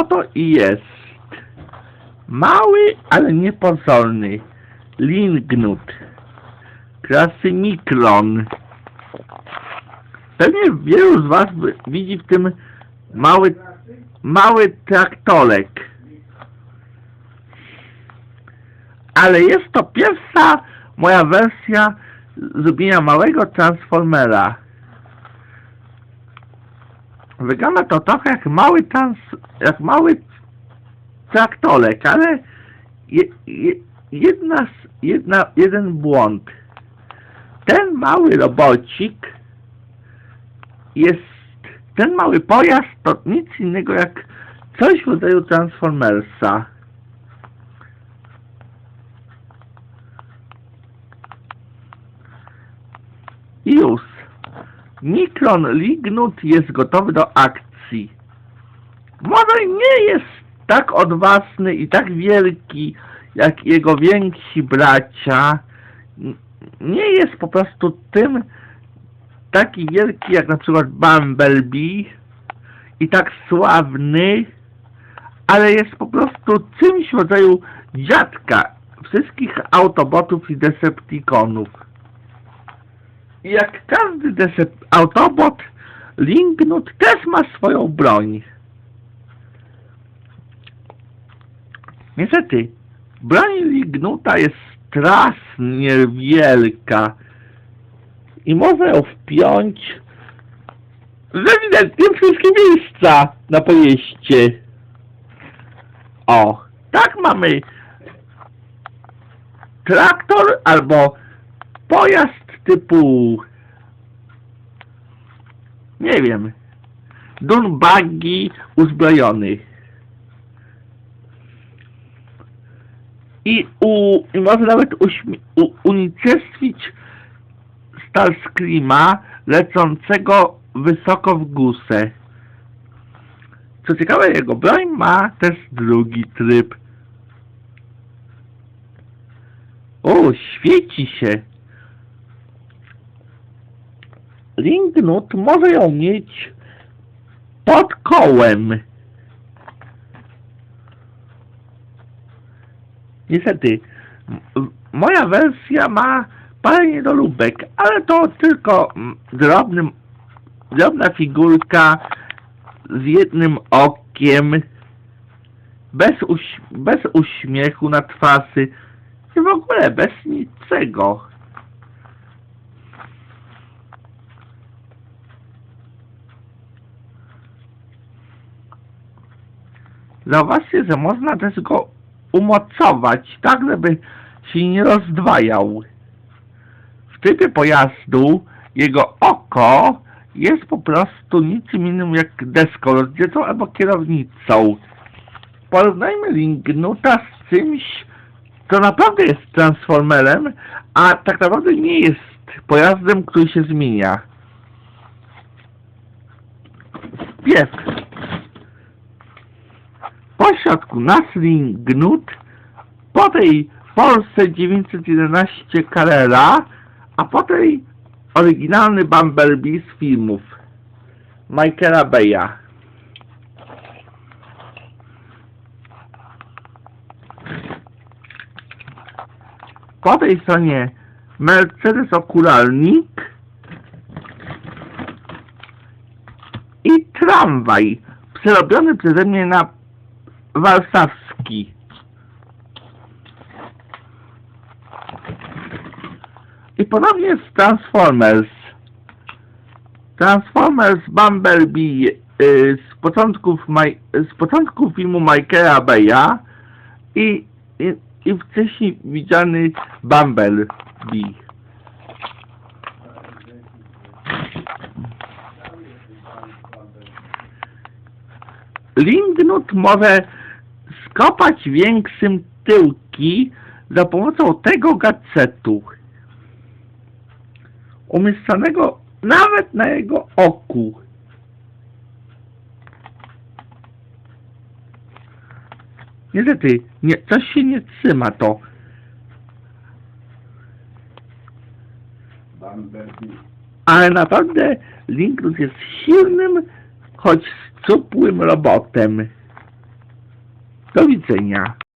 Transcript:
Oto i jest. Mały, ale niepozorny. Lingnut. Klasy Mikron. Pewnie wielu z Was widzi w tym mały, mały traktorek. Ale jest to pierwsza moja wersja zrobienia małego transformera. Wygląda to trochę jak mały trans, jak mały traktorek, ale je, je, jedna, jedna, jeden błąd. Ten mały robocik jest, ten mały pojazd to nic innego jak coś w rodzaju Transformersa. I już. Mikron Lignut jest gotowy do akcji. Może nie jest tak odważny i tak wielki jak jego więksi bracia. Nie jest po prostu tym taki wielki jak na przykład Bumblebee i tak sławny, ale jest po prostu czymś w rodzaju dziadka wszystkich Autobotów i Decepticonów. I jak każdy Autobot, Lingnut też ma swoją broń. Niestety, broń Lignuta jest strasznie wielka i może ją wpiąć w ewidentnie wszystkie miejsca na pojeździe. O, tak mamy traktor albo pojazd typu nie wiem Dunbuggy uzbrojony. I, u, i może nawet uśmi- u, unicestwić Starscreama lecącego wysoko w górę. Co ciekawe, jego broń ma też drugi tryb. O, świeci się. Lingnut może ją mieć pod kołem. Niestety, moja wersja ma parę niedolubek, ale to tylko drobny, drobna figurka z jednym okiem, bez, uś, bez uśmiechu na twarzy i w ogóle bez niczego. Zauważcie, że można też go umocować, tak żeby się nie rozdwajał. W typie pojazdu jego oko jest po prostu niczym innym jak deską rozdzielczą albo kierownicą. Porównajmy Lingnuta z czymś, co naprawdę jest transformerem, a tak naprawdę nie jest pojazdem, który się zmienia. Pies. Po środku nasz Lingnut, po tej Force 911 Carrera, a po tej oryginalny Bumblebee z filmów Michaela Beya. Po tej stronie Mercedes okularnik i tramwaj przerobiony przeze mnie na warszawski. I ponownie jest Transformers. Transformers Bumblebee y, z początków, Maj- z początku filmu Michaela Beya i, i, i wcześniej widziany Bumblebee. Lingnut może skopać większym tyłki za pomocą tego gadżetu. Umieszczonego nawet na jego oku. Niestety, nie, coś się nie trzyma to. Ale naprawdę Linklus jest silnym, choć szczupłym robotem. Do widzenia.